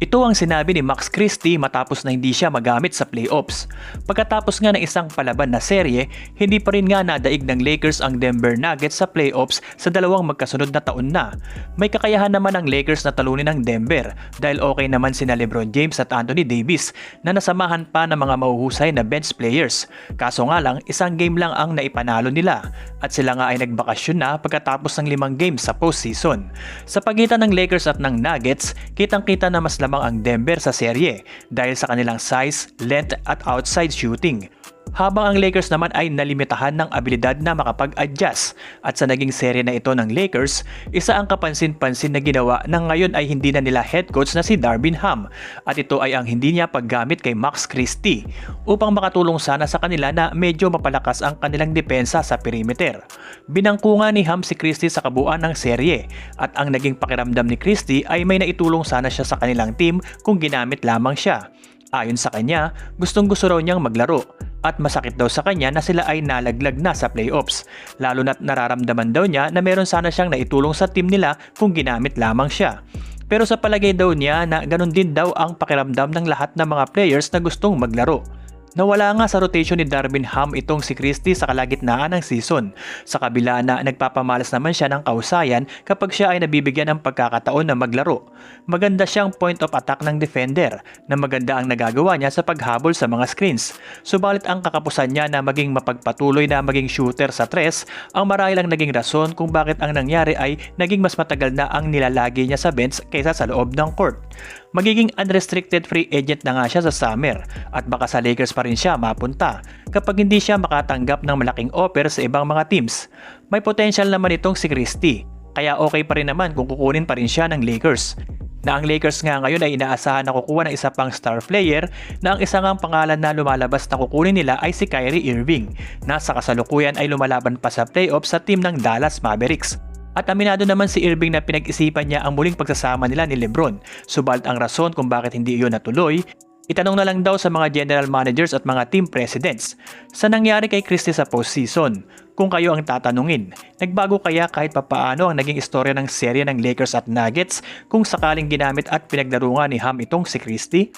Ito ang sinabi ni Max Christie matapos na hindi siya magamit sa playoffs. Pagkatapos nga ng isang palaban na serye, hindi pa rin nga nadaig ng Lakers ang Denver Nuggets sa playoffs sa dalawang magkasunod na taon na. May kakayahan naman ang Lakers na talunin ang Denver dahil okay naman sina LeBron James at Anthony Davis na nasamahan pa ng mga mahuhusay na bench players. Kaso nga lang, isang game lang ang naipanalo nila at sila nga ay nagbakasyon na pagkatapos ng limang games sa postseason. Sa pagitan ng Lakers at ng Nuggets, kitang-kita na mas lamang ang Denver sa serye dahil sa kanilang size, length at outside shooting. Habang ang Lakers naman ay nalimitahan ng abilidad na makapag-adjust at sa naging serye na ito ng Lakers, isa ang kapansin-pansin na ginawa na ngayon ay hindi na nila head coach na si Darvin Ham at ito ay ang hindi niya paggamit kay Max Christie upang makatulong sana sa kanila na medyo mapalakas ang kanilang depensa sa perimeter. Binangkunga ni Ham si Christie sa kabuuan ng serye at ang naging pakiramdam ni Christie ay may naitulong sana siya sa kanilang team kung ginamit lamang siya. Ayon sa kanya, gustong gusto raw niyang maglaro at masakit daw sa kanya na sila ay nalaglag na sa playoffs. Lalo na't nararamdaman daw niya na meron sana siyang naitulong sa team nila kung ginamit lamang siya. Pero sa palagay daw niya na ganun din daw ang pakiramdam ng lahat ng mga players na gustong maglaro. Nawala nga sa rotation ni Darvin Ham itong si Christie sa kalagitnaan ng season. Sa kabila na nagpapamalas naman siya ng kausayan kapag siya ay nabibigyan ng pagkakataon na maglaro. Maganda siyang point of attack ng defender na maganda ang nagagawa niya sa paghabol sa mga screens. Subalit ang kakapusan niya na maging mapagpatuloy na maging shooter sa tres ang marahil ang naging rason kung bakit ang nangyari ay naging mas matagal na ang nilalagi niya sa bench kaysa sa loob ng court. Magiging unrestricted free agent na nga siya sa summer at baka sa Lakers pa rin siya mapunta kapag hindi siya makatanggap ng malaking offer sa ibang mga teams. May potential naman itong si Christie kaya okay pa rin naman kung kukunin pa rin siya ng Lakers. Na ang Lakers nga ngayon ay inaasahan na kukuha ng isa pang star player na ang isa ngang pangalan na lumalabas na kukunin nila ay si Kyrie Irving na sa kasalukuyan ay lumalaban pa sa playoff sa team ng Dallas Mavericks. At aminado naman si Irving na pinag-isipan niya ang muling pagsasama nila ni Lebron. Subalit ang rason kung bakit hindi iyon natuloy, itanong na lang daw sa mga general managers at mga team presidents. Sa nangyari kay Christie sa postseason, kung kayo ang tatanungin, nagbago kaya kahit papaano ang naging istorya ng serye ng Lakers at Nuggets kung sakaling ginamit at pinagdarungan ni Ham itong si Christie?